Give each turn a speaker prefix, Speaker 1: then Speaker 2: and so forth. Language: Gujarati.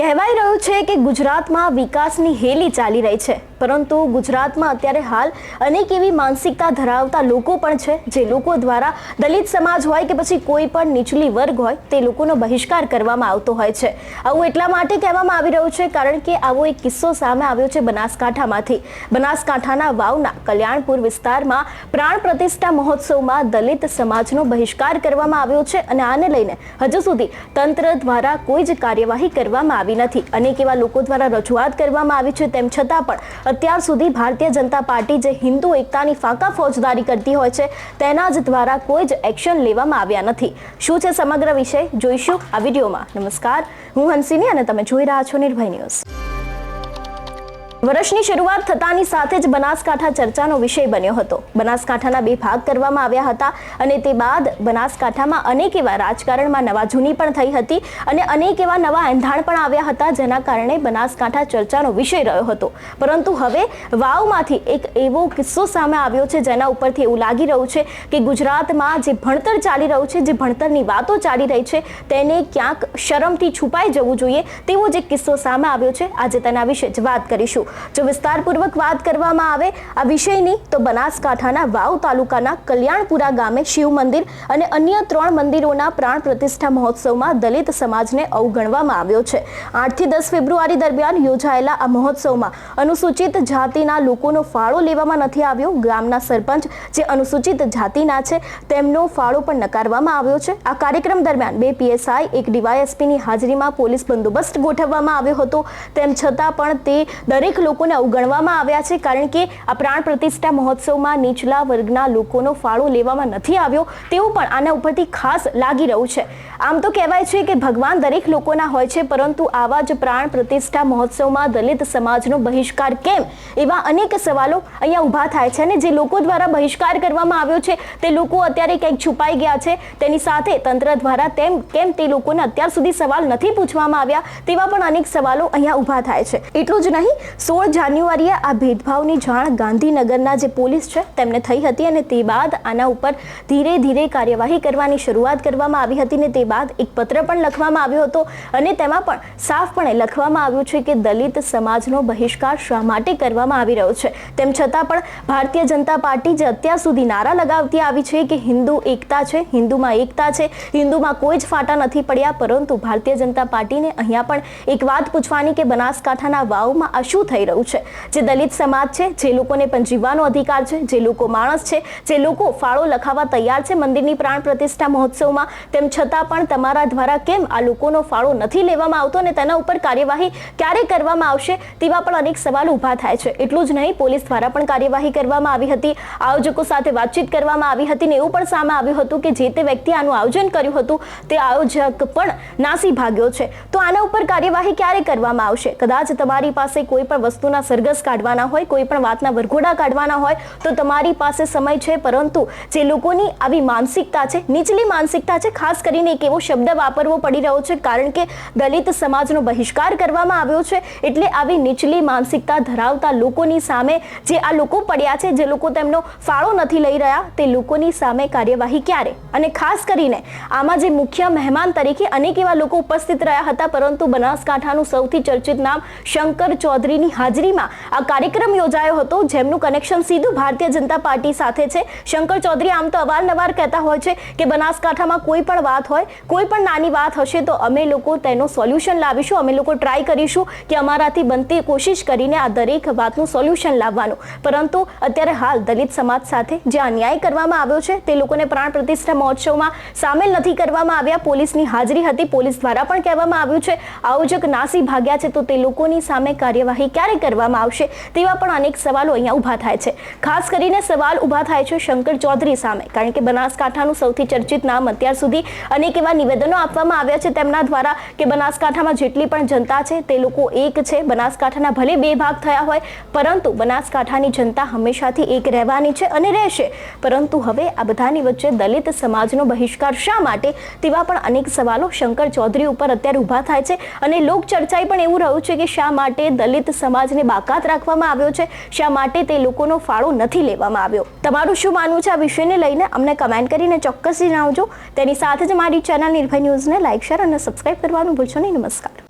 Speaker 1: કહેવાઈ રહ્યું છે કે ગુજરાતમાં વિકાસની હેલી ચાલી રહી છે. પરંતુ ગુજરાતમાં અત્યારે હાલ અનેક એવી માનસિકતા ધરાવતા લોકો પણ છે, જે લોકો દ્વારા દલિત સમાજ હોય કે પછી કોઈ પણ નીચલી વર્ગ હોય, તે લોકોનો બહિષ્કાર કરવામાં આવતો હોય છે. આવું એટલા માટે કહેવામાં આવી રહ્યું છે, કારણ કે આવો એક કિસ્સો સામે આવ્યો છે બનાસકાંઠામાંથી. બનાસકાંઠાના વાવના કલ્યાણપુર વિસ્તારમાં પ્રાણ પ્રતિષ્ઠા મહોત્સવમાં દલિત સમાજનો બહિષ્કાર કરવામાં આવ્યો છે અને આને લઈને હજુ સુધી તંત્ર દ્વારા કોઈ જ કાર્યવાહી કરવામાં આવી નથી. અનેક એવા લોકો દ્વારા રજૂઆત કરવામાં આવી છે. તેમ છતાં પણ અત્યાર સુધી ભારતીય જનતા પાર્ટી જે હિન્દુ એકતાની ફાંકા ફોજદારી કરતી હોય છે, તેના જ દ્વારા કોઈ જ એક્શન લેવામાં આવ્યા નથી. શું છે સમગ્ર વિષય? જોઈશું આ વિડીયોમાં. નમસ્કાર. હું હંસિની અને તમે જોઈ રહ્યા છો નિર્ભય ન્યૂઝ. વર્ષની શરૂઆત થતાની સાથે જ બનાસકાંઠા ચર્ચાનો વિષય બન્યો હતો. બનાસકાંઠાના બે ભાગ કરવામાં આવ્યા હતા અને તે બાદ બનાસકાંઠામાં અનેક એવા રાજકારણમાં નવા જૂની પણ થઈ હતી અને અનેક એવા નવા એંધાણ પણ આવ્યા હતા જેના કારણે બનાસકાંઠા ચર્ચાનો વિષય રહ્યો હતો. પરંતુ હવે વાવમાંથી એક એવો કિસ્સો સામે આવ્યો છે જેના ઉપરથી એવું લાગી રહ્યું છે કે ગુજરાતમાં જે ભણતર ચાલી રહ્યું છે, જે ભણતરની વાતો ચાલી રહી છે, તેને ક્યાંક શરમથી છુપાઈ જવું જોઈએ તેવો જે કિસ્સો સામે આવ્યો છે. આજે તેના વિશે જ વાત કરીશું. જો વિસ્તારપૂર્વક વાત કરવામાં આવે આ વિષયની, તો બનાસકાંઠાના વાવ તાલુકાના કલ્યાણપુરા ગામે શિવ મંદિર અને અન્ય ત્રણ મંદિરોના પ્રાણ પ્રતિષ્ઠા મહોત્સવમાં દલિત સમાજને અવગણવામાં આવ્યો છે. આઠથી દસ ફેબ્રુઆરી દરમિયાન યોજાયેલા આ મહોત્સવમાં અનુસૂચિત જાતિના લોકોનો ફાળો લેવામાં નથી આવ્યો. ગામના સરપંચ જે અનુસૂચિત જાતિના છે, તેમનો ફાળો પણ નકારવામાં આવ્યો છે. આ કાર્યક્રમ દરમિયાન બે પીએસઆઈ, એક ડીવાયએસપીની હાજરીમાં પોલીસ બંદોબસ્ત ગોઠવવામાં આવ્યો હતો. તેમ છતાં પણ તે દરેક લોકોને અવગણવામાં આવ્યા છે કારણ કે આ પ્રાણ પ્રતિષ્ઠા મહોત્સવમાં નીચલા વર્ગના લોકોનો ફાળો લેવામાં નથી આવ્યો, તેવું પણ આના ઉપરથી ખાસ લાગી રહ્યું છે. આમ તો કહેવાય છે કે ભગવાન દરેક લોકોના હોય છે, પરંતુ આવા જ પ્રાણ પ્રતિષ્ઠા મહોત્સવમાં દલિત સમાજનો બહિષ્કાર કેમ? એવા અનેક સવાલો અહીંયા ઊભા થાય છે અને જે લોકો દ્વારા બહિષ્કાર કરવામાં આવ્યો છે, તે લોકો અત્યારે કંઈક છુપાઈ ગયા છે. તેની સાથે તંત્ર દ્વારા તેમ કેમ તે લોકોને અત્યાર સુધી સવાલ નથી પૂછવામાં આવ્યા, તેવા પણ અનેક સવાલો અહીંયા ઊભા થાય છે. એટલું જ નહીં સોળ જાન્યુઆરીએ આ ભેદભાવની જાણ ગાંધીનગરના જે પોલીસ છે તેમને થઈ હતી અને તે બાદ આના ઉપર ધીરે ધીરે કાર્યવાહી કરવાની શરૂઆત કરવામાં આવી હતી ને તે બાદ એક પત્ર પણ લખવામાં આવ્યો હતો અને તેમાં પણ સાફપણે લખવામાં આવ્યું છે કે દલિત સમાજનો બહિષ્કાર શા માટે કરવામાં આવી રહ્યો છે? તેમ છતાં પણ ભારતીય જનતા પાર્ટી જે અત્યાર સુધી નારા લગાવતી આવી છે કે હિન્દુ એકતા છે, હિન્દુમાં એકતા છે, હિન્દુમાં કોઈ જ ફાટા નથી પડ્યા, પરંતુ ભારતીય જનતા પાર્ટીને અહીંયા પણ એક વાત પૂછવાની કે બનાસકાંઠાના વાવમાં આ શું થઈ રહ્યું છે. જે દલિત સમાજ છે, જે લોકોને પણ જીવવાનો અધિકાર છે, જે લોકો માણસ છે, જે લોકો ફાળો લખાવા તૈયાર છે મંદિરની પ્રાણ પ્રતિષ્ઠા મહોત્સવમાં, તેમ છતાં પણ તમારા દ્વારા કેમ આ લોકોનો ફાળો નથી લેવામાં આવતો અને તેના ઉપર કાર્યવાહી ક્યારે કરવામાં આવશે, તેવા પણ અનેક સવાલ ઊભા થાય છે. એટલું જ નહીં, પોલીસ દ્વારા પણ કાર્યવાહી કરવામાં આવી હતી. આયોજકો સાથે વાતચીત કરવામાં આવી હતી ને એવું પણ સામે આવ્યું હતું કે જે તે વ્યક્તિ આનું આયોજન કર્યું હતું, તે આયોજક પણ નાસી ભાગ્યો છે. તો આના ઉપર કાર્યવાહી ક્યારે કરવામાં આવશે? કદાચ તમારી પાસે કોઈ પણ વસ્તુના સરઘસ કાઢવાના હોય, કોઈ પણ વાતના વરઘોડા કાઢવાના હોય, તો તમારી પાસે સમય છે. પરંતુ જે લોકોની આવી માનસિકતા છે, નીચલી માનસિકતા છે, ખાસ કરીને એક એવો શબ્દ વાપરવો પડી રહ્યો છે, કારણ કે દલિત સમાજનો બહિષ્કાર કરવામાં આવ્યો છે, એટલે આવી નીચલી માનસિકતા ધરાવતા લોકોની સામે જે આ લોકો પડ્યા છે, જે લોકો તેમનો ફાળો નથી લઈ રહ્યા, તે લોકોની સામે કાર્યવાહી ક્યારે? અને ખાસ કરીને આમાં જે મુખ્ય મહેમાન તરીકે અનેક એવા લોકો ઉપસ્થિત રહ્યા હતા, પરંતુ બનાસકાંઠાનું સૌથી ચર્ચિત નામ શંકર ચૌધરીની હાજરીમાં આ કાર્યક્રમ યોજાયો હતો, જેમનું કનેક્શન સીધું ભારતીય જનતા પાર્ટી સાથે છે. શંકર ચૌધરી આમ તો અવારનવાર કહેતા હોય છે કે બનાસકાંઠામાં કોઈ પણ વાત હોય, કોઈ પણ નાની વાત હશે તો અમે લોકો તેનો સોલ્યુશન લાવીશું, અમે લોકો ટ્રાય કરીશું કે અમારાથી બનતી કોશિશ કરીને આ દરેક વાતનું સોલ્યુશન લાવવાનું. પરંતુ અત્યારે હાલ દલિત સમાજ સાથે જે અન્યાય કરવામાં આવ્યો છે, તે લોકોને પ્રાણ પ્રતિષ્ઠા મહોત્સવમાં સામેલ નથી કરવામાં આવ્યા. પોલીસની હાજરી હતી, પોલીસ દ્વારા પણ કહેવામાં આવ્યું છે, આયોજક નાસી ભાગ્યા છે, તો તે લોકોની સામે કાર્યવાહી ક્યારે કરવામાં આવશે તેવા પણ અનેક સવાલો અહીંયા ઊભા થાય છે. ખાસ કરીને સવાલ ઊભા થાય છે શંકર ચૌધરી સામે, કારણ કે બનાસકાંઠાનું સૌથી ચર્ચિત નામ અત્યાર સુધી અનેક એવા નિવેદનો આપવામાં આવ્યા છે તેમના દ્વારા કે બનાસકાંઠામાં જેટલી પણ જનતા છે તે લોકો એક છે. બનાસકાંઠાના ભલે બે ભાગ થયા હોય, પરંતુ બનાસકાંઠાની જનતા હંમેશાથી એક રહેવાની છે અને રહેશે. પરંતુ હવે આ બધાની વચ્ચે દલિત સમાજનો બહિષ્કાર શા માટે? તેવા પણ અનેક સવાલો શંકર ચૌધરી ઉપર અત્યારે ઊભા થાય છે અને લોક ચર્ચાએ પણ એવું રહ્યું છે કે શા માટે દલિત સમાજને બાકાત રાખવામાં આવ્યો છે. શા માટે તે લોકોનો ફાળો નથી લેવામાં આવ્યો? તમારું શું માનવું છે આ વિષયને લઈને? અમને કમેન્ટ કરીને ચોક્કસ જણાવજો. તેની સાથે જ મારી ચેનલ નિર્ભય ન્યૂઝને લાઇક શેર અને સબસ્ક્રાઇબ કરવાનું ભૂલશો નહીં. નમસ્કાર.